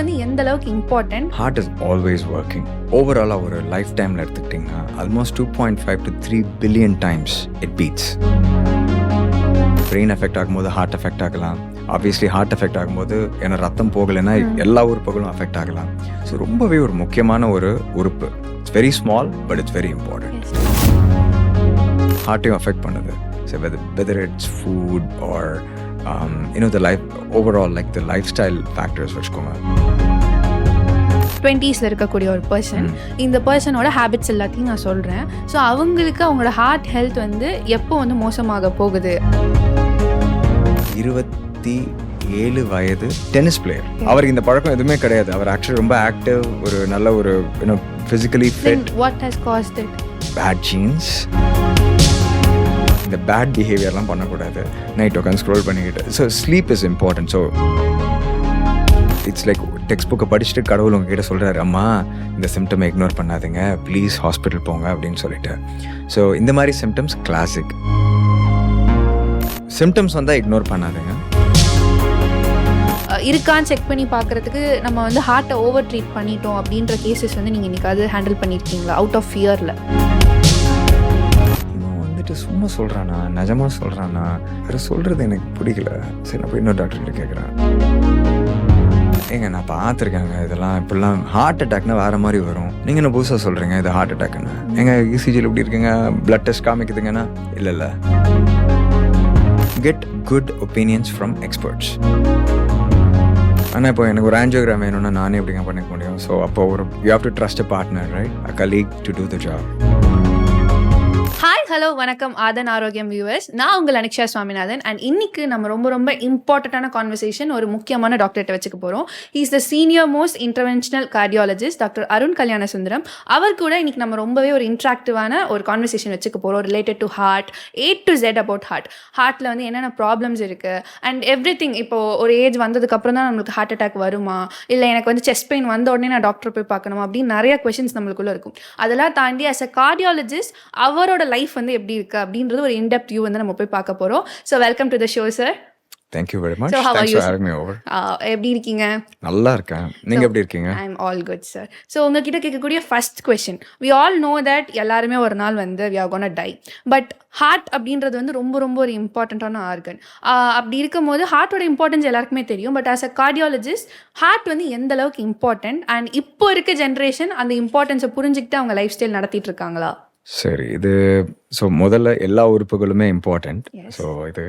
வந்து எந்த அளவுக்கு important heart is always working ஓவராலாக ஒரு லைஃப் டைமில் எடுத்துக்கிட்டிங்கன்னா almost two point five to three billion times it beats brain effect ஆகும்போது ஹார்ட் எஃபெக்ட் ஆகலாம். ஆப்வியஸ்லி ஹார்ட் எஃபெக்ட் ஆகும்போது ஏன்னா ரத்தம் போகலைன்னா எல்லா உறுப்புகளும் அஃபெக்ட் ஆகலாம். ஸோ ரொம்பவே ஒரு முக்கியமான ஒரு உறுப்பு. It's very small but it's very important ஹார்ட்டையும் affect பண்ணுது. So whether it's food or you know the life overall like the lifestyle factors வச்சுக்கோங்க. டுவெண்ட்டீஸில் இருக்கக்கூடிய ஒரு பர்சன் இந்த பர்சனோட ஹேபிட்ஸ் எல்லாத்தையும் நான் சொல்கிறேன் ஸோ அவங்களுக்கு அவங்களோட ஹார்ட் ஹெல்த் வந்து எப்போ வந்து மோசமாக போகுது? இருபத்தி ஏழு வயது டென்னிஸ் பிளேயர் அவருக்கு இந்த பழக்கம் எதுவுமே கிடையாது. அவர் ஆக்சுவலி ரொம்ப ஆக்டிவ் ஒரு நல்ல ஒரு physically fit what has caused it bad genes இந்த பேட் பிஹேவியர்லாம் பண்ணக்கூடாது. நைட் உட்காந்து ஸ்க்ரோல் பண்ணிக்கிட்டு. So sleep is important so it's like text புக்கை படிச்சுட்டு கடவுள் உங்ககிட்ட சொல்கிறாரு அம்மா இந்த சிம்டமை இக்னோர் பண்ணாதீங்க. ப்ளீஸ் ஹாஸ்பிட்டல் போங்க அப்படின்னு சொல்லிட்டு. ஸோ இந்த மாதிரி சிம்டம்ஸ் கிளாசிக் சிம்டம்ஸ் வந்தால் இக்னோர் பண்ணாதீங்க. இருக்கான்னு செக் பண்ணி பார்க்கறதுக்கு நம்ம வந்து ஹார்ட்டை ஓவர் ட்ரீட் பண்ணிட்டோம் அப்படின்ற கேசஸ் வந்து நீங்கள் இன்றைக்காவது ஹேண்டில் பண்ணியிருக்கீங்களா அவுட் ஆஃப் ஃபியரில் இவன் சும்மா சொல்கிறானா நிஜமாக சொல்கிறானா வேறு சொல்கிறது எனக்கு பிடிக்கல. சரி நான் போய் இன்னொரு டாக்டர்கிட்ட கேட்குறேன் ஏங்க நான் பார்த்துருக்கேங்க. இதெல்லாம் இப்படிலாம் ஹார்ட் அட்டாக்னா வேறு மாதிரி வரும். நீங்கள் என்ன புதுசாக சொல்கிறீங்க இது ஹார்ட் அட்டாக்னு எங்கள் இசிஜியில் எப்படி இருக்குங்க? பிளட் டெஸ்ட் காமிக்குதுங்கன்னா? இல்லை இல்லை. Get good opinions from experts ஆனால் இப்போ எனக்கு ஒரு ஆன்ஜியோகிராம் வேணும்னா நானே எப்படிங்க பண்ணிக்க முடியும். ஸோ அப்போ ஒரு you have to trust a partner right a colleague to do the job hi hello வணக்கம் ஆதன் ஆரோக்கியம் வியூவர்ஸ் நான் உங்கள் அனிக்ஷா சுவாமிநாதன் அண்ட் இன்னைக்கு நம்ம ரொம்ப ரொம்ப இம்பார்ட்டண்ட்டான கான்வர்சேஷன் ஒரு முக்கியமான டாக்டர்கிட்ட வச்சுக்க போகிறோம் is the senior most interventional cardiologist doctor Arun Kalyanasundaram அவர் கூட இன்னைக்கு நம்ம ரொம்பவே ஒரு இன்ட்ராக்டிவான ஒரு கான்வர்சேஷன் வச்சுக்க போகிறோம் related to heart A to Z about heart ஹார்ட்டில் வந்து என்னென்ன ப்ராப்ளம்ஸ் இருக்குது அண்ட் எவ்ரி திங் இப்போது ஒரு ஏஜ் வந்ததுக்கப்புறம் தான் நம்மளுக்கு ஹார்ட் அட்டாக் வருமா? இல்லை எனக்கு வந்து செஸ்ட் பெயின் வந்த உடனே நான் டாக்டர் போய் பார்க்கணுமா? அப்படின்னு நிறைய கொஷின்ஸ் நம்மளுக்குள்ளே இருக்கும். அதெல்லாம் தாண்டி அஸ் அ கார்டியாலஜிஸ்ட் அவரோட லைஃப் வந்து எப்படி இருக்கு அப்படின்றது ஒரு இன்டெப்த் வியூ வந்து நம்ம போய் பார்க்க போகிறோம் so welcome to the show sir thank you very much thanks you, for having me over எப்படி இருக்கீங்க? நல்லா இருக்கேன். நீங்க எப்படி இருக்கீங்க? I am all good sir so உங்ககிட்ட கேட்கக்கூடிய first question we all know that எல்லாருமே ஒரு நாள் வந்து we are gonna die but heart அப்படின்றது வந்து ரொம்ப ரொம்ப ஒரு இம்பார்ட்டண்ட்டான ஆர்கன் அப்படி இருக்கும்போது ஹார்ட்டோட இம்பார்ட்டன்ஸ் எல்லாருக்குமே தெரியும். But as a cardiologist heart வந்து எந்த அளவுக்கு இம்பார்ட்டன்ட் அண்ட் இப்போ இருக்க ஜென்ரேஷன் அந்த இம்பார்ட்டன்ஸை புரிஞ்சுக்கிட்டு அவங்க லைஃப் ஸ்டைல் நடத்திட்டு இருக்காங்களா? சரி இது ஸோ முதல்ல எல்லா உறுப்புகளுமே இம்பார்ட்டண்ட். ஸோ இது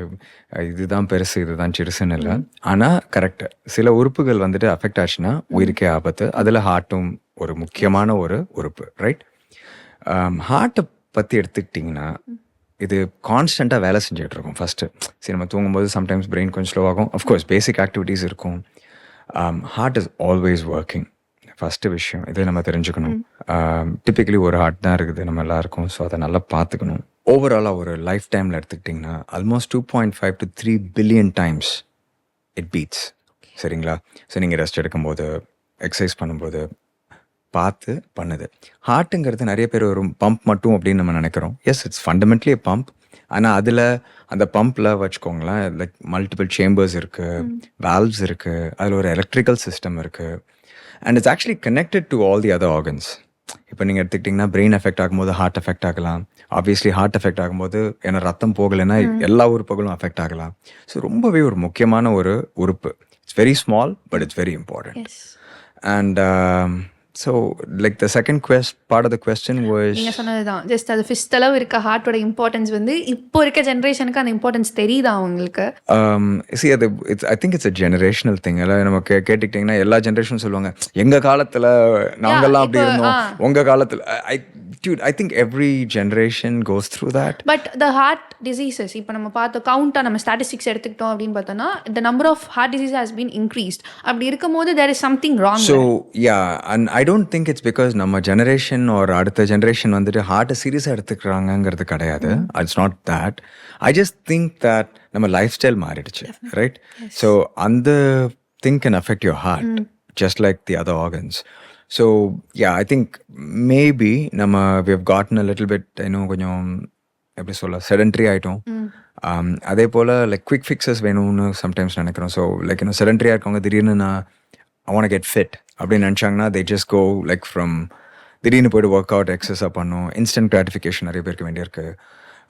இதுதான் பெருசு இதுதான் சிறுசுன்னு இல்லை. ஆனால் கரெக்ட் சில உறுப்புகள் வந்துட்டு அஃபெக்ட் ஆச்சுன்னா உயிருக்கே ஆபத்து. அதில் ஹார்ட்டும் ஒரு முக்கியமான ஒரு உறுப்பு ரைட் ஹார்ட்டை பற்றி எடுத்துக்கிட்டிங்கன்னா இது கான்ஸ்டண்ட்டாக வேலை செஞ்சுட்டு இருக்கும். ஃபஸ்ட்டு சரி நம்ம தூங்கும்போது சம்டைம்ஸ் பிரெயின் கொஞ்சம் ஸ்லோ ஆகும். அஃப்கோர்ஸ் பேசிக் ஆக்டிவிட்டீஸ் இருக்கும். Heart is always working first விஷயம் இதை நம்ம தெரிஞ்சுக்கணும். டிப்பிக்கலி ஒரு ஹார்ட் தான் இருக்குது நம்ம எல்லாருக்கும் ஸோ அதை நல்லா பார்த்துக்கணும். ஓவராலாக ஒரு லைஃப் டைமில் எடுத்துக்கிட்டிங்கன்னா almost two point five to three billion times it beats சரிங்களா? ஸோ நீங்கள் ரெஸ்ட் எடுக்கும்போது எக்ஸசைஸ் பண்ணும்போது பார்த்து பண்ணுது. ஹார்ட்டுங்கிறது நிறைய பேர் ஒரு பம்ப் மட்டும் அப்படின்னு நம்ம நினைக்கிறோம். எஸ் இட்ஸ் ஃபண்டமெண்ட்லி பம்ப் ஆனால் அதில் அந்த பம்பில் வச்சுக்கோங்களேன் லைக் மல்டிபிள் சேம்பர்ஸ் இருக்குது வால்வ்ஸ் இருக்குது அதில் ஒரு எலக்ட்ரிக்கல் சிஸ்டம் இருக்குது and it's actually connected to all the other organs இப்போ நீங்கள் எடுத்துக்கிட்டிங்கன்னா பிரெயின் எஃபெக்ட் ஆகும்போது ஹார்ட் எஃபெக்ட் ஆகலாம். ஆப்வியஸ்லி ஹார்ட் எஃபெக்ட் ஆகும்போது ஏன்னா ரத்தம் போகலைன்னா எல்லா உறுப்புகளும் அஃபெக்ட் ஆகலாம். ஸோ ரொம்பவே ஒரு முக்கியமான ஒரு உறுப்பு. It's very small but it's very important yes Um, so, like the second quest part of the question was நீங்கள் சொன்னது தான் ஜஸ்ட் அது ஃபிஸ்ட் அளவு இருக்க ஹார்ட்டோட இம்பார்ட்டன்ஸ் வந்து இப்போ இருக்க ஜென்ரேஷனுக்கு அந்த இம்பார்ட்டன்ஸ் தெரியுதா அவங்களுக்கு um, see அது it's I think it's a generational thing. எல்லாம் நம்ம கே கேட்டுக்கிட்டிங்கன்னா எல்லா ஜென்ரேஷனும் சொல்லுவாங்க எங்க காலத்துல நாங்கெல்லாம் அப்படி இருந்தோம். ஆ. உங்க காலத்துல I dude I think every generation goes through that. But the heart diseases இப்போ நம்ம பார்த்தோம் கவுண்டாக நம்ம ஸ்டாட்டிஸ்டிக்ஸ் எடுத்துக்கிட்டோம் அப்படின்னு பார்த்தோம்னா the number of heart disease has been increased அப்படி இருக்கும்போது there is something wrong so yeah and I don't think it's because நம்ம ஜெனரேஷன் ஒரு அடுத்த ஜெனரேஷன் வந்துட்டு ஹார்ட்டை சீரியஸாக எடுத்துக்கிறாங்கங்கிறது கிடையாது. It's not that I just think that நம்ம லைஃப் ஸ்டைல் மாறிடுச்சு ரைட் ஸோ அந்த thing can affect your heart just like the other organs so yeah I think maybe நம்ம we have gotten a little bit இன்னும் கொஞ்சம் எப்படி சொல்ல sedentary ஆகிட்டோம் அதே போல் லைக் குவிக் ஃபிக்ஸஸ் வேணும்னு சம்டைம்ஸ் நினைக்கிறோம். ஸோ லைக் இன்னும் செடன்ட்ரியாக இருக்கவங்க திடீர்னு நான் வாண்ட் கெட் ஃபிட் அப்படின்னு நினச்சாங்கன்னா they just go like from திடீர்னு போய்ட்டு ஒர்க் அவுட் எக்ஸசைஸ் பண்ணும். இன்ஸ்டன்ட் கிராட்டிஃபிகேஷன் நிறைய பேருக்கு வேண்டியிருக்கு.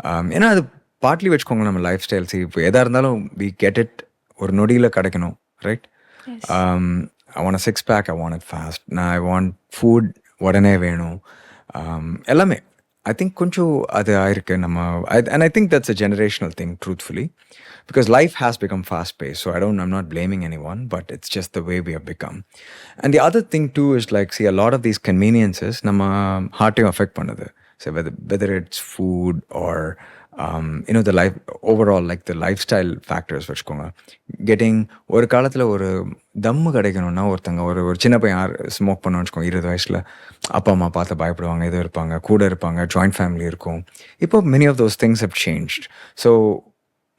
Um, ஏன்னா அது பார்ட்லி வச்சுக்கோங்க நம்ம லைஃப் ஸ்டைல்ஸ் இப்போ எதாக இருந்தாலும் வி கெட் இட் ஒரு நொடியில் கிடைக்கணும் right I want six pack I want fast நான் ஐ வாண்ட் ஃபுட் உடனே வேணும். Um, எல்லாமே. ஐ திங்க் கொஞ்சம் அது ஆயிருக்கு நம்ம and I think that's a generational thing truthfully because life has become fast pace so I don't I'm not blaming anyone but it's just the way we have become and the other thing too is like see a lot of these conveniences நம்ம ஹார்ட்டையும் affect பண்ணுது. So whether whether it's food or you know the life overall like the lifestyle factors வச்சுக்கோங்க getting ஒரு காலத்தில் ஒரு தம்மு கிடைக்கணும்னா ஒருத்தங்க ஒரு ஒரு சின்ன பையன் யார் ஸ்மோக் பண்ண வச்சுக்கோங்க இருபது வயசில் அப்பா அம்மா பார்த்து பயப்படுவாங்க இது இருப்பாங்க கூட இருப்பாங்க ஜாயிண்ட் ஃபேமிலி இருக்கும் இப்போ many of those things have changed so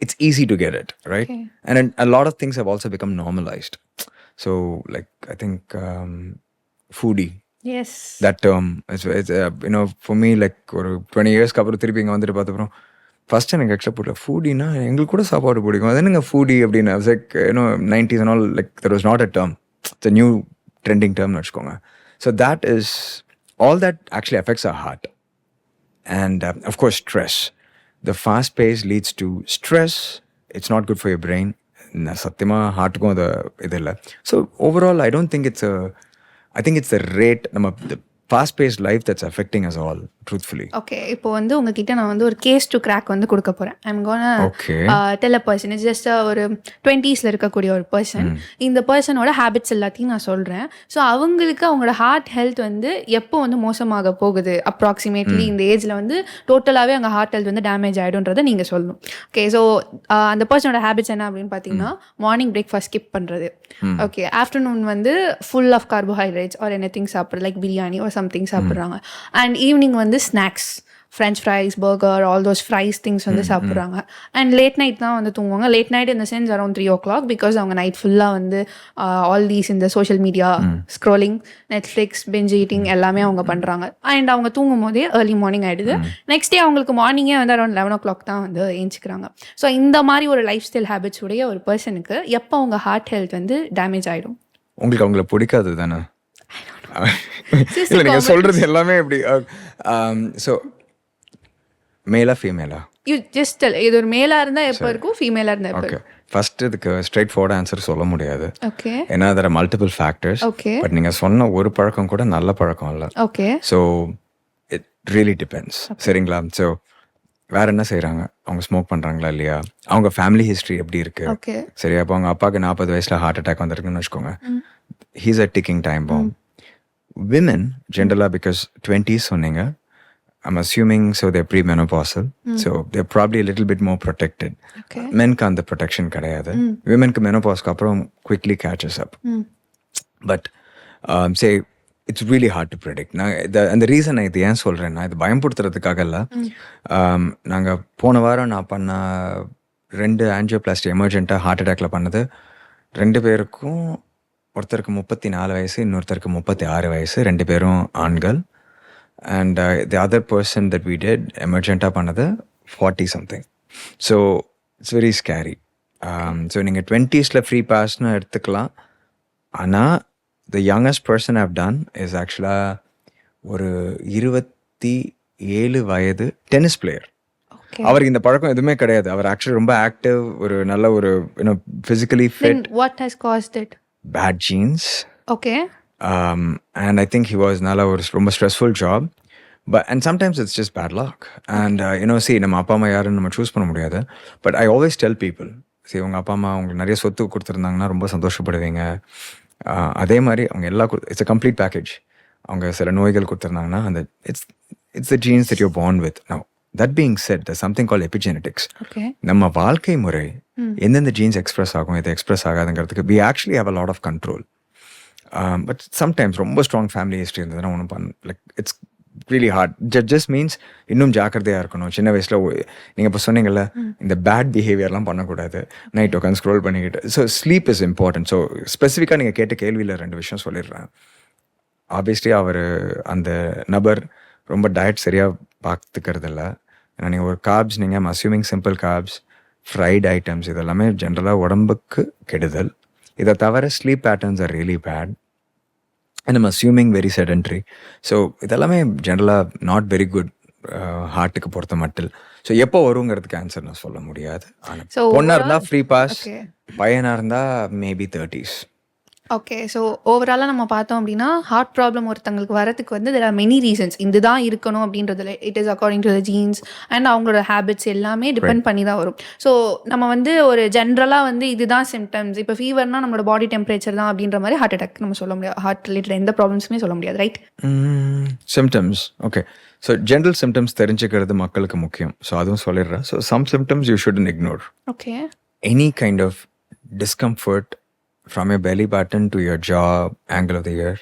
it's easy to get it, right? Okay. And then a lot of things have also become normalized. So, like, I think um, foodie, yes that term, is, is, uh, you know, for me, like, ஒரு twenty இயர்ஸ்க்கு அப்புறம் திருப்பி இங்கே வந்துட்டு பார்த்தப்பறம் first எனக்கு extra புரியல ஃபூடினா எங்களுக்கு கூட சாப்பாடு பிடிக்கும். அது என்னங்க ஃபூடி அப்படின்னு? Like you know nineties all like there was not a term it's new trending டேர்ம்னு வச்சுக்கோங்க. So that is all that actually affects a heart and of course stress the fast pace leads to stress it's not good for your brain your சத்தியமாக ஹார்ட்டுக்கும் அது இது இல்லை so overall I don't think it's I think it's the rate நம்ம fast pace life that's affecting us all truthfully okay இப்போ வந்து உங்ககிட்ட நான் வந்து ஒரு கேஸ் டு கிராக் வந்து கொடுக்க போறேன். I'm gonna Okay. Tell a person it's just ஒரு டுவெண்ட்டீஸில் இருக்கக்கூடிய ஒரு பர்சன் இந்த பர்சனோட ஹேபிட்ஸ் எல்லாத்தையும் நான் சொல்கிறேன் ஸோ அவங்களுக்கு அவங்களோட ஹார்ட் ஹெல்த் வந்து எப்போ வந்து மோசமாக போகுது? அப்ராக்சிமேட்லி இந்த ஏஜில் வந்து டோட்டலாகவே அங்கே ஹார்ட் ஹெல்த் வந்து டேமேஜ் ஆகிடும்ன்றதை நீங்கள் சொல்லணும். ஓகே ஸோ அந்த பர்சனோட ஹேபிட்ஸ் என்ன அப்படின்னு பார்த்தீங்கன்னா மார்னிங் பிரேக்ஃபாஸ்ட் ஸ்கிப் பண்ணுறது ஓகே ஆஃப்டர்நூன் வந்து full of carbohydrates or anything சாப்பிட்றது லைக் பிரியாணி ஒரு சம்திங் சாப்பிட்றாங்க. அண்ட் ஈவினிங் வந்து snacks French fries burger all those fries things வந்து சாப்பிட்றாங்க. அண்ட் லேட் நைட் தான் வந்து தூங்குவாங்க. லேட் நைட் இந்த sense around three o'clock because அவங்க நைட் ஃபுல்லாக வந்து ஆல் தீஸ் இந்த social media scrolling Netflix binge eating எல்லாமே அவங்க பண்ணுறாங்க அண்ட் அவங்க தூங்கும் போதே ஏர்லி மார்னிங் ஆகிடுது நெக்ஸ்ட் டே அவங்களுக்கு மார்னிங்கே வந்து அரௌண்ட் லெவன் ஓ கிளாக் தான் வந்து ஏஞ்சிக்கிறாங்க. ஸோ இந்த மாதிரி ஒரு லைஃப் ஸ்டைல் ஹேபிட்ஸ் உடைய ஒரு பர்சனுக்கு எப்போ அவங்க ஹார்ட் ஹெல்த் வந்து டேமேஜ் ஆகிடும் உங்களுக்கு அவங்கள பிடிக்காது தானே? இல்லை நீங்கள். சொல்கிறது எல்லாமே இப்படி ஸோ மேலா ஃபீமேலா யூ ஜஸ்ட் இது ஒரு மேலாக இருந்தால் எப்போ இருக்கும்? ஃபீமேலாக இருந்தால் எப்போ ஓகே ஃபர்ஸ்ட் இதுக்கு ஸ்ட்ரைட் ஃபார்வர்ட் ஆன்சர் சொல்ல முடியாது. ஓகே ஏன்னா அதில் மல்டிபிள் ஃபேக்டர்ஸ் ஓகே பட் நீங்கள் சொன்ன ஒரு பழக்கம் கூட நல்ல பழக்கம் இல்லை. Okay so it really depends சரிங்களா? ஸோ வேற என்ன செய்கிறாங்க அவங்க ஸ்மோக் பண்ணுறாங்களா இல்லையா? அவங்க ஃபேமிலி ஹிஸ்ட்ரி எப்படி இருக்கு? சரி அப்போ அவங்க அப்பாவுக்கு நாற்பது வயசுல ஹார்ட் அட்டாக் வந்திருக்குன்னு வச்சுக்கோங்க. He's a ticking time bomb women ஜென்ரலாக பிகாஸ் டுவெண்ட்டிஸ் சொன்னீங்க. I'm assuming so they're premenopausal so they're probably little bit more protected மென்க்கு அந்த ப்ரொடெக்ஷன் கிடையாது விமென்க்கு மெனோபாஸ்க்கு அப்புறம் quickly catches up but say it's really hard to predict நான் இந்த அந்த ரீசன் நான் இது ஏன் சொல்கிறேன்னா இது பயன்படுத்துறதுக்காக இல்லை. நாங்கள் போன வாரம் நான் பண்ண ரெண்டு ஆன்ஜியோபிளாஸ்டி எமர்ஜென்ட்டாக ஹார்ட் அட்டாக்ல பண்ணது ரெண்டு பேருக்கும் ஒருத்தருக்கு முப்பத்தி நாலு வயசு இன்னொருத்தருக்கு முப்பத்தி ஆறு வயசு ரெண்டு பேரும் ஆண்கள். And the other person that we did எமர்ஜென்ட்டாக பண்ணது forty something so it's very scary so நீங்கள் டுவெண்ட்டீஸில் ஃப்ரீ பாஸ்னு எடுத்துக்கலாம். ஆனால் the youngest person have done is ஆக்சுவலாக ஒரு இருபத்தி ஏழு வயது டென்னிஸ் பிளேயர் அவருக்கு இந்த பழக்கம் எதுவுமே கிடையாது. அவர் ஆக்சுவலி ரொம்ப ஆக்டிவ் ஒரு நல்ல ஒரு physically fit what has caused it? Bad genes okay. Um, and I think he was நல்ல ஒரு ரொம்ப stressful job but and sometimes it's just bad luck and you know see நம்ம அப்பா அம்மா யாருன்னு நம்ம சூஸ் பண்ண முடியாது. But I always tell people சரி உங்கள் அப்பா அம்மா உங்களுக்கு நிறைய சொத்து கொடுத்துருந்தாங்கன்னா ரொம்ப சந்தோஷப்படுவீங்க. அதே மாதிரி அவங்க எல்லா இட்ஸ் a கம்ப்ளீட் பேக்கேஜ் அவங்க சில நோய்கள் கொடுத்துருந்தாங்கன்னா அந்த it's it's the genes that you born with now that being said the something called epigenetics okay. நம்ம வாழ்க்கை முறை எந்தெந்த ஜீன்ஸ் எக்ஸ்பிரஸ் ஆகும் இது express ஆகாதுங்கிறதுக்கு we actually have a lot of control but sometimes ரொம்ப ஸ்ட்ராங் ஃபேமிலி ஹிஸ்ட்ரி இருந்ததுன்னா ஒன்றும் பண்ண like it's really hard just means இன்னும் ஜாக்கிரதையாக இருக்கணும். சின்ன வயசில் நீங்கள் இப்போ சொன்னீங்கல்ல இந்த பேட் பிஹேவியர்லாம் பண்ணக்கூடாது. நைட் உட்காந்து ஸ்க்ரோல் பண்ணிக்கிட்டு. So sleep is important so ஸ்பெசிஃபிக்காக நீங்கள் கேட்ட கேள்வியில் ரெண்டு விஷயம் சொல்லிடுறேன். ஆப்வியஸ்லி அவர் அந்த நபர் ரொம்ப டயட் சரியாக பார்த்துக்கிறது இல்லை ஏன்னா நீங்கள் ஒரு கார்ப்ஸ் நீங்கள் assuming simple carbs fried items இதெல்லாமே ஜென்ரலாக உடம்புக்கு கெடுதல். இதை தவிர sleep patterns are really bad and நம்ம அஸ்யூமிங் வெரி செடன்ட்ரி ஸோ இதெல்லாமே ஜென்ரலாக நாட் வெரி குட் ஹார்ட்டுக்கு பொறுத்த மட்டும் ஸோ எப்போ வருங்கிறதுக்கு ஆன்சர் நான் சொல்ல முடியாது. ஆனால் பொண்ணாக இருந்தால் ஃப்ரீ பாஸ். பையனாக இருந்தால் மேபி தேர்ட்டிஸ் ஓகே ஸோ ஓவராலாக நம்ம பார்த்தோம் அப்படின்னா ஹார்ட் ப்ராப்ளம் ஒருத்தங்களுக்கு வரதுக்கு வந்து தெர் ஆர் மெனி ரீசன்ஸ் இதுதான் இருக்கணும் அப்படின்றதுல it is according to the genes and அவங்களோட ஹேபிட்ஸ் எல்லாமே டிபெண்ட் பண்ணி தான் வரும். ஸோ நம்ம வந்து ஒரு ஜென்ரலாக வந்து இதுதான் சிம்டம்ஸ் இப்போ ஃபீவர்னா நம்மளோட பாடி டெம்பரேச்சர் தான் அப்படின்ற மாதிரி ஹார்ட் அட்டாக் நம்ம சொல்ல முடியாது. ஹார்ட் ரிலேட்டட் எந்த ப்ராப்ளம்ஸுமே சொல்ல முடியாது right symptoms okay so general symptoms தெரிஞ்சுக்கிறது மக்களுக்கு முக்கியம். ஸோ அதுவும் சொல்லிடுறேன். So some symptoms you should ignore okay any kind of discomfort from your belly button to your jaw angle of the ear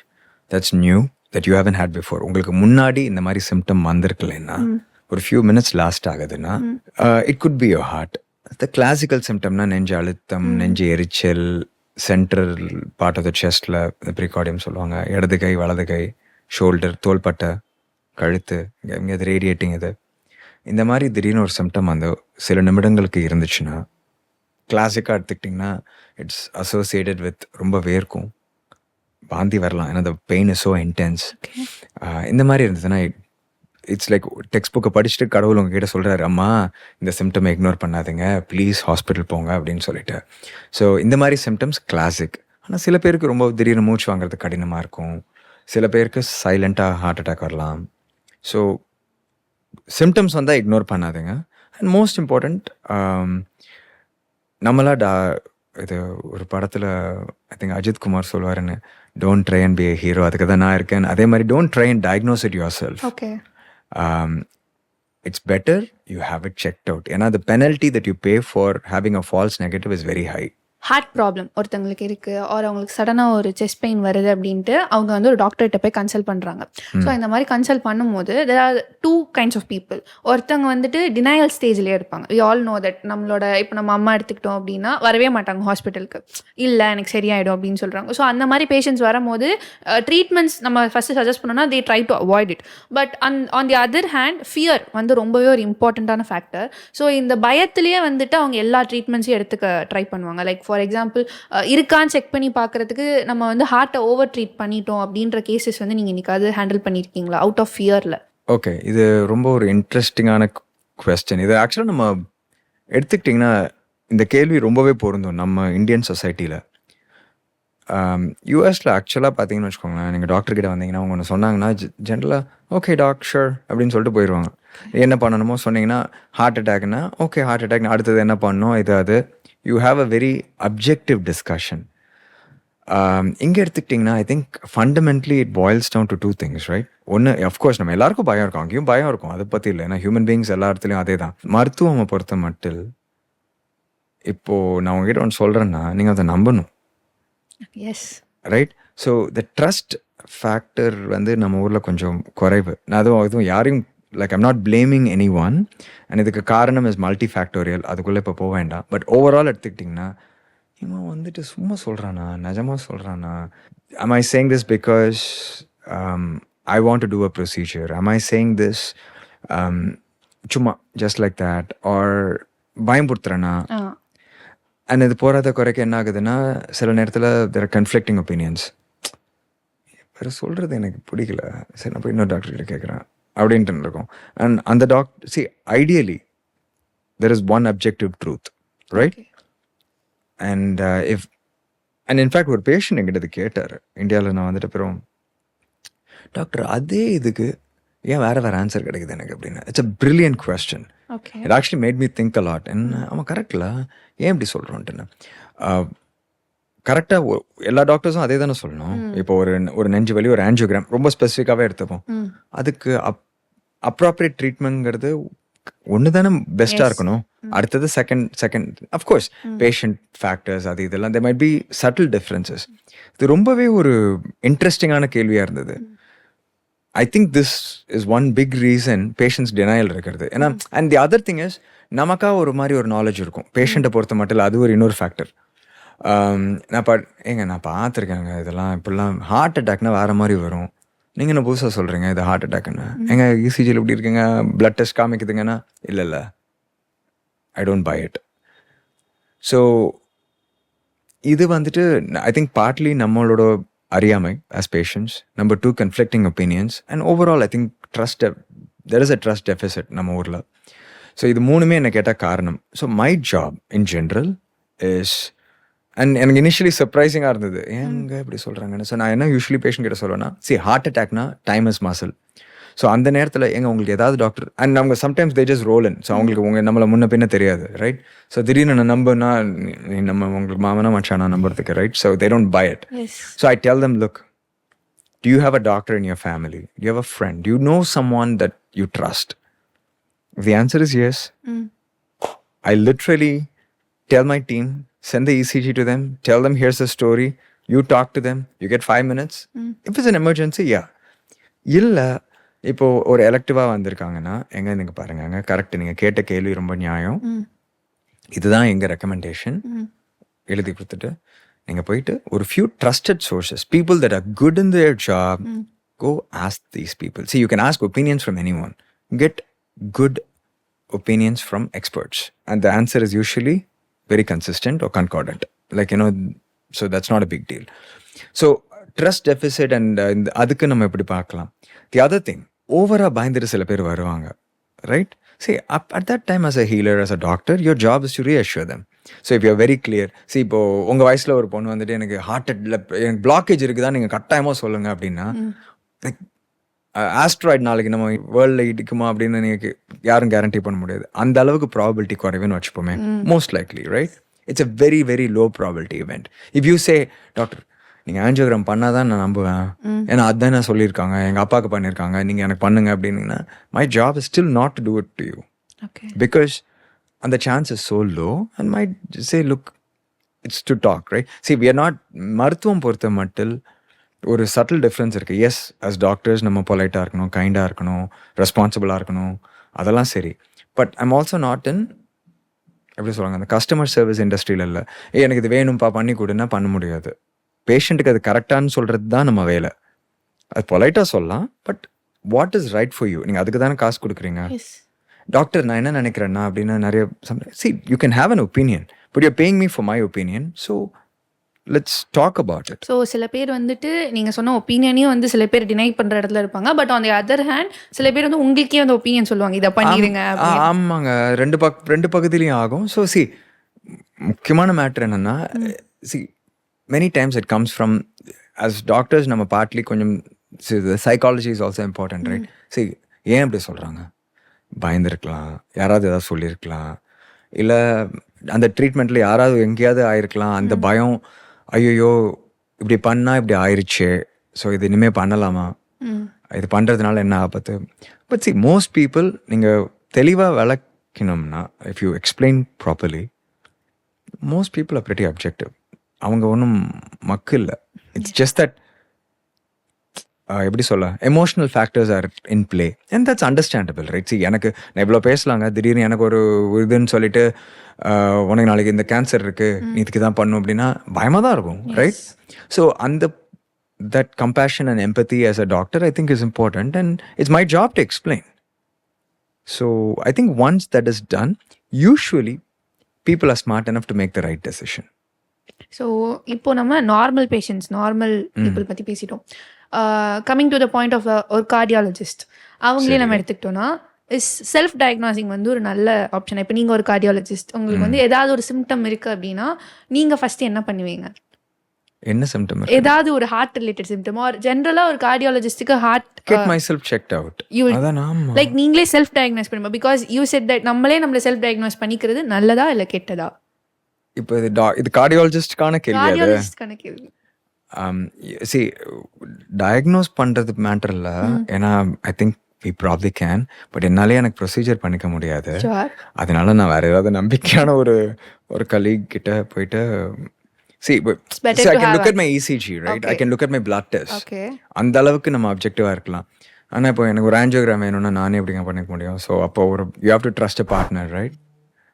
that's new that you haven't had before. உங்களுக்கு முன்னாடி இந்த மாதிரி symptom வந்திருக்கலைன்னா ஒரு few minutes last ஆகுதுன்னா it could be your heart the classical சிம்டம்னா நெஞ்சு அழுத்தம் நெஞ்சு எரிச்சல் சென்ட்ரல் பார்ட் ஆஃப் த செஸ்டில் ப்ரிகார்டியம் சொல்லுவாங்க. இடது கை வலது கை ஷோல்டர் தோள்பட்டை கழுத்து இங்கே அது ரேடியேட்டிங் இது. இந்த மாதிரி திடீர்னு ஒரு சிம்டம் அந்த சில நிமிடங்களுக்கு இருந்துச்சுன்னா கிளாசிக்காக எடுத்துக்கிட்டிங்கன்னா இட்ஸ் அசோசியேட்டட் வித் ரொம்ப வேர்க்கும். வாந்தி வரலாம். ஏன்னா அந்த பெயின் இஸ் ஸோ இன்டென்ஸ் இந்த மாதிரி இருந்ததுன்னா இட்ஸ் லைக் டெக்ஸ்ட் புக்கை படிச்சுட்டு கடவுள் உங்ககிட்ட சொல்கிறாரு அம்மா இந்த சிம்டம் இக்னோர் பண்ணாதீங்க. ப்ளீஸ் ஹாஸ்பிட்டல் போங்க அப்படின்னு சொல்லிட்டு. ஸோ இந்த மாதிரி சிம்டம்ஸ் கிளாசிக் ஆனால் சில பேருக்கு ரொம்ப திடீர்னு மூச்சு வாங்குறது கடினமாக இருக்கும். சில பேருக்கு சைலண்ட்டாக ஹார்ட் அட்டாக் வரலாம். ஸோ சிம்டம்ஸ் வந்தால் இக்னோர் பண்ணாதீங்க. அண்ட் மோஸ்ட் இம்பார்ட்டண்ட் நம்மளா டா இது ஒரு படத்தில் I think Ajith Kumar சொல்லுவாருன்னு don't try and be a hero அதுக்கு தான் நான் இருக்கேன். அதே மாதிரி don't try and diagnose it yourself it's better you have it checked out ஏன்னா the penalty that you pay for having a false negative is very high. Heart problem ஒருத்தங்களுக்கு இருக்கு R அவங்களுக்கு சடனாக ஒரு செஸ்ட் பெயின் வருது அப்படின்ட்டு அவங்க வந்து ஒரு டாக்டர்கிட்ட போய் கன்சல்ட் பண்ணுறாங்க ஸோ இந்த மாதிரி கன்சல்ட் பண்ணும்போது there are two kinds of people ஒருத்தவங்க வந்துட்டு டினையல் ஸ்டேஜ்லேயே இருப்பாங்க. வி ஆல் நோ தட் நம்மளோட இப்போ நம்ம அம்மா எடுத்துக்கிட்டோம் அப்படின்னா வரவே மாட்டாங்க ஹாஸ்பிட்டலுக்கு இல்லை எனக்கு சரியாயிடும் அப்படின்னு சொல்கிறாங்க ஸோ அந்த மாதிரி பேஷண்ட்ஸ் வரும்போது ட்ரீட்மெண்ட்ஸ் நம்ம ஃபஸ்ட்டு சஜஸ்ட் பண்ணோம்னா they try to avoid it but on on the other hand fear வந்து ரொம்பவே ஒரு இம்பார்ட்டண்ட்டான ஃபேக்டர் ஸோ இந்த பயத்திலேயே வந்துட்டு அவங்க எல்லா ட்ரீட்மெண்ட்ஸையும் எடுத்துக்க ட்ரை பண்ணுவாங்க. லைக் ஃபார் எக்ஸாம்பிள் இருக்கான்னு செக் பண்ணி பார்க்கறதுக்கு நம்ம வந்து ஹார்ட்டை ஓவர் ட்ரீட் பண்ணிட்டோம் அப்படின்ற கேசஸ் வந்து நீங்கள் இன்னைக்காவது ஹேண்டில் பண்ணியிருக்கீங்களா அவுட் ஆஃப் ஃபியரில் ஓகே இது ரொம்ப ஒரு இன்ட்ரெஸ்டிங்கான கொஸ்டின் இது ஆக்சுவலாக நம்ம எடுத்துக்கிட்டிங்கன்னா இந்த கேள்வி ரொம்பவே பொருந்தும் நம்ம இந்தியன் சொசைட்டியில் யூஎஸில் ஆக்சுவலாக பார்த்தீங்கன்னு வச்சுக்கோங்களேன் நீங்கள் டாக்டர்கிட்ட வந்தீங்கன்னா அவங்க ஒன்று சொன்னாங்கன்னா ஜென்ரலாக ஓகே டாக்டர் அப்படின்னு சொல்லிட்டு போயிடுவாங்க என்ன பண்ணணுமோ சொன்னீங்கன்னா ஹார்ட் அட்டாக்னா ஓகே ஹார்ட் அட்டாக் அடுத்தது என்ன பண்ணணும்? இது அது. You have a very objective discussion இங்கே எடுத்துக்கிட்டிங்கன்னா I think fundamentally it boils down to two things right ஒன்று அஃப்கோர்ஸ் நம்ம எல்லாருக்கும் பயம் இருக்கும். அங்கேயும் பயம் இருக்கும். அதை பற்றி இல்லை. ஏன்னா ஹியூமன் பீயிங்ஸ் எல்லா இடத்துலையும் அதே தான் மருத்துவமை பொறுத்த மட்டும் இப்போது நான் உங்ககிட்ட ஒன்று சொல்கிறேன்னா நீங்கள் அதை நம்பணும். Yes right so the trust factor வந்து நம்ம ஊரில் கொஞ்சம் குறைவு. நான் அதுவும் அதுவும் யாரையும் like I'm not blaming anyone and இதுக்கு காரணம் இஸ் மல்டி ஃபேக்டோரியல் அதுக்குள்ளே இப்போ போக வேண்டாம். பட் ஓவரால் எடுத்துக்கிட்டிங்கன்னா இவன் வந்துட்டு சும்மா சொல்கிறானா நிஜமாக சொல்கிறானா am I saying this because I want to do a procedure am I saying this சும்மா ஜஸ்ட் லைக் தேட் ஆர் பயம்படுத்துறேனா அண்ட் இது போகிறத குறைக்க என்ன ஆகுதுன்னா சில நேரத்தில் தெர் கன்ஃப்ளிக்டிங் ஒப்பீனியன்ஸ் வேறு சொல்கிறது எனக்கு பிடிக்கல. சரி நான் போய் இன்னொரு டாக்டர் கிட்ட கேட்குறேன் அப்படின்ட்டு இருக்கும் அண்ட் அந்த doctor see ideally there is one objective truth right and if and in fact ஒரு பேஷண்ட் என்கிட்ட இது கேட்டார். இந்தியாவில் நான் வந்துட்டு அப்புறம் டாக்டர் அதே இதுக்கு ஏன் வேறு வேறு ஆன்சர் கிடைக்குது எனக்கு? அப்படின்னு. It's a brilliant question it actually made me think a lot என்ன அவன் கரெக்டில் ஏன் இப்படி சொல்கிறோன்ட்டுன்னு கரெக்டாக எல்லா டாக்டர்ஸும் அதே தானே சொல்லணும் இப்போ ஒரு ஒரு நெஞ்சு வலி ஒரு ஆன்ஜியோகிராம் ரொம்ப ஸ்பெசிஃபிக்காகவே எடுத்துப்போம். அதுக்கு அப் அப்ராப்ரியேட் ட்ரீட்மெண்ட்ங்கிறது ஒன்று தானே பெஸ்ட்டாக இருக்கணும். அடுத்தது second second of course patient factors அது இதெல்லாம் they might be subtle differences இது ரொம்பவே ஒரு இன்ட்ரெஸ்டிங்கான கேள்வியாக இருந்தது. I think this is one big reason patients denial இருக்கிறது. ஏன்னா and the other thing is நமக்கா ஒரு மாதிரி ஒரு நாலேஜ் இருக்கும். பேஷண்ட்டை பொறுத்த மட்டும் இல்லை அது ஒரு இன்னொரு ஃபேக்டர் நான் பா ஏங்க நான் பார்த்துருக்கேங்க இதெல்லாம் இப்படிலாம் ஹார்ட் அட்டாக்னா வேறு மாதிரி வரும். நீங்கள் என்ன புதுசாக சொல்கிறீங்க இது ஹார்ட் அட்டாக்னு எங்கள் இசிஜியில் இப்படி இருக்குங்க? பிளட் டெஸ்ட் காமிக்குதுங்கன்னா இல்லை இல்லை. I don't buy it so இது வந்துட்டு ஐ திங்க் பார்ட்லி நம்மளோட அறியாமை as patients number two conflicting opinions and overall I think trust there is a trust deficit நம்ம ஊரில். ஸோ இது மூணுமே என்ன கேட்டால் காரணம். So my job in general is and எனக்கு இனிஷியலி சர்ப்ரைசிங்காக இருந்தது. ஏங்க இப்படி சொல்கிறாங்கன்னு ஸோ நான் என்ன யூஸ்வலி பேஷண்ட் கிட்ட சொல்லுவேன்னா சி ஹார்ட் அட்டாக்னா டைம் இஸ் மசில் ஸோ அந்த நேரத்தில் எங்க உங்களுக்கு ஏதாவது டாக்டர் அண்ட் அவங்க sometimes they just roll so அவங்களுக்கு உங்க நம்மளை முன்ன பின்ன தெரியாது ரைட் ஸோ திடீர்னு நான் நம்பனா நம்ம உங்களுக்கு மாமனா மச்சானா நம்புறதுக்கு right so they don't buy it So I tell them, look, do you have a doctor in your family? Do you have a friend? Do you know someone that you trust? If the answer is yes, I literally tell my team, send the ECG to them, tell them here's the story. You talk to them, you get five minutes. If it's an emergency, yeah. இல்லை இப்போ ஒரு எலக்டிவாக வந்திருக்காங்கன்னா எங்க நீங்க பாருங்க correct நீங்க கேட்ட கேள்வி ரொம்ப நியாயம். இதுதான் எங்க ரெக்கமெண்டேஷன் எழுதி கொடுத்துட்டு நீங்க போயிட்டு ஒரு few trusted sources people that are good in their job go ask these people see you can ask opinions from anyone get good opinions from experts and the answer is usually very consistent or concordant like you know so that's not a big deal so trust deficit and uh, இந்த அதுக்கு நம்ம எப்படி பார்க்கலாம் தி other thing ஓவராக பயந்துட்டு சில பேர் வருவாங்க right see up at that time as a healer as a doctor your job is to reassure them so if you're very clear see இப்போ உங்க வயசுல ஒரு பொண்ணு வந்துட்டு எனக்கு ஹார்ட் எனக்கு பிளாக்கேஜ் இருக்குதா நீங்க கட்டாயமா சொல்லுங்க அப்படின்னா like ஆஸ்ட்ராய்ட் நாளைக்கு நம்ம வேர்ல்டில் இடிக்குமா அப்படின்னு நீங்கள் யாரும் கேரண்டி பண்ண முடியாது. அந்த அளவுக்கு ப்ராபபிலிட்டி குறைவுன்னு வச்சுப்போமே. Most likely right it's a very very low probability event if you say doctor நீங்கள் ஆன்ஜியோகிராம் பண்ணால் தான் நான் நம்புவேன். ஏன்னா அதுதான் நான் சொல்லியிருக்காங்க. எங்கள் அப்பாவுக்கு பண்ணியிருக்காங்க. நீங்கள் எனக்கு பண்ணுங்க அப்படின்னீங்கன்னா my job is still not to do it to you because அந்த chance is so low and might say look it's to talk right see we are not மருத்துவம் பொறுத்த மட்டில் ஒரு சட்டில் டிஃப்ரென்ஸ் இருக்குது எஸ் அஸ் டாக்டர்ஸ் நம்ம பொலைட்டாக இருக்கணும் கைண்டாக இருக்கணும் ரெஸ்பான்சிபிளாக இருக்கணும் அதெல்லாம் சரி. But I'm also not in எப்படி சொல்லுவாங்க அந்த கஸ்டமர் சர்வீஸ் இண்டஸ்ட்ரியில் இல்லை. ஏ எனக்கு இது வேணும்ப்பா பண்ணி கொடுன்னா பண்ண முடியாது. பேஷண்ட்டுக்கு அது கரெக்டானு சொல்கிறது தான் நம்ம வேலை. அது பொலைட்டாக சொல்லலாம் but what is right for you நீங்கள் அதுக்கு தானே காசு கொடுக்குறீங்க? டாக்டர் நான் என்ன நினைக்கிறேன்னா அப்படின்னு நிறைய see you can have an opinion but you paying me for my opinion so let's talk about it so சில பேர் வந்துட்டு நீங்கள் சொன்ன ஒப்பீனியனையும் வந்து சில பேர் டினை பண்ணுற இடத்துல இருப்பாங்க. But on the other hand சில பேர் வந்து உங்களுக்கே வந்து ஒப்பீனியன் சொல்லுவாங்க. இதை பண்ணிடுங்க. ஆமாங்க. ரெண்டு பக் ரெண்டு பகுதியிலையும் ஆகும். ஸோ சி முக்கியமான மேட்ரு என்னன்னா see many times it comes from us doctors நம்ம பார்ட்லி கொஞ்சம் psychology is also important right see ஏன் இப்படி சொல்கிறாங்க பயந்துருக்கலாம். யாராவது ஏதாவது சொல்லியிருக்கலாம். இல்லை அந்த ட்ரீட்மெண்ட்டில் யாராவது எங்கேயாவது ஆயிருக்கலாம். அந்த பயம் ஐயோ இப்படி பண்ணால் இப்படி ஆயிருச்சு. ஸோ இது இனிமேல் பண்ணலாமா? இது பண்ணுறதுனால என்ன ஆபத்து? பட் சி மோஸ்ட் பீப்புள் நீங்கள் தெளிவாக விளக்கணும்னா if you explain properly most people are pretty objective அவங்க ஒன்றும் மக்கு இல்லை. இட்ஸ் ஜஸ்ட் தட் எப்படி சொல்ல? Emotional factors are in play and that's understandable right see எனக்கு நான் இவ்வளோ பேசலாங்க. திடீர்னு எனக்கு ஒரு இதுன்னு சொல்லிட்டு உனக்கு நாளைக்கு இந்த கேன்சர் இருக்கு. நீ இதுக்கு தான் பண்ணும் அப்படின்னா பயமாக தான் இருக்கும் ரைட் ஸோ அந்த that compassion and empathy as a doctor i think is important. And it's my job to explain. So i think once that is done usually people are smart enough to make the right decision. ஸோ இப்போ நம்ம normal patients normal people பற்றி பேசிட்டோம். Coming to the point of ஒரு cardiologist அவங்களே நம்ம எடுத்துக்கிட்டோம்னா is self டயக்னாசிங் வந்து ஒரு நல்ல ஆப்ஷன் இப்போ நீங்கள் ஒரு கார்டியாலஜிஸ்ட் உங்களுக்கு வந்து ஏதாவது ஒரு சிம்டம் இருக்குது அப்படின்னா நீங்கள் ஃபஸ்ட்டு என்ன பண்ணுவீங்க? என்ன symptom ஏதாவது ஒரு ஹார்ட் ரிலேட்டட் சிம்டம் ஆர் ஜென்ரலாக ஒரு கார்டியாலஜிஸ்ட்டுக்கு heart myself checked out. you will- அதான் ஆமா. லைக் நீங்களே செல்ஃப் டயக்னோஸ் பண்ணுவோம் பிகாஸ் யூ செட் தட் நம்மளே நம்மளை செல்ஃப் டயக்னோஸ் பண்ணிக்கிறது நல்லதா இல்லை கெட்டதா? இப்போ இது இது கார்டியாலஜிஸ்டுக்கான கேள்வி கார்டியாலஜிஸ்ட்கான கேள்வி. சி டயக்னோஸ் பண்றது மேட்டர் இல்ல. ஏன்னா I think we probably can but என்னாலே எனக்கு ப்ரொசீஜர் பண்ணிக்க முடியாது. அதனால நான் வேற ஏதாவது நம்பிக்கையான ஒரு ஒரு கலீக் கிட்ட போயிட்டு see I to can have look at my ECG right I. Can look at my blood test அந்த அளவுக்கு நம்ம அப்ஜெக்டிவா இருக்கலாம். ஆனா இப்போ எனக்கு ஒரு ஆன்ஜியோகிராம் வேணும்னா நானே எப்படிங்க பண்ணிக்க முடியும்? ஸோ அப்போ ஒரு you have to trust a partner right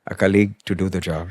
a colleague to do the job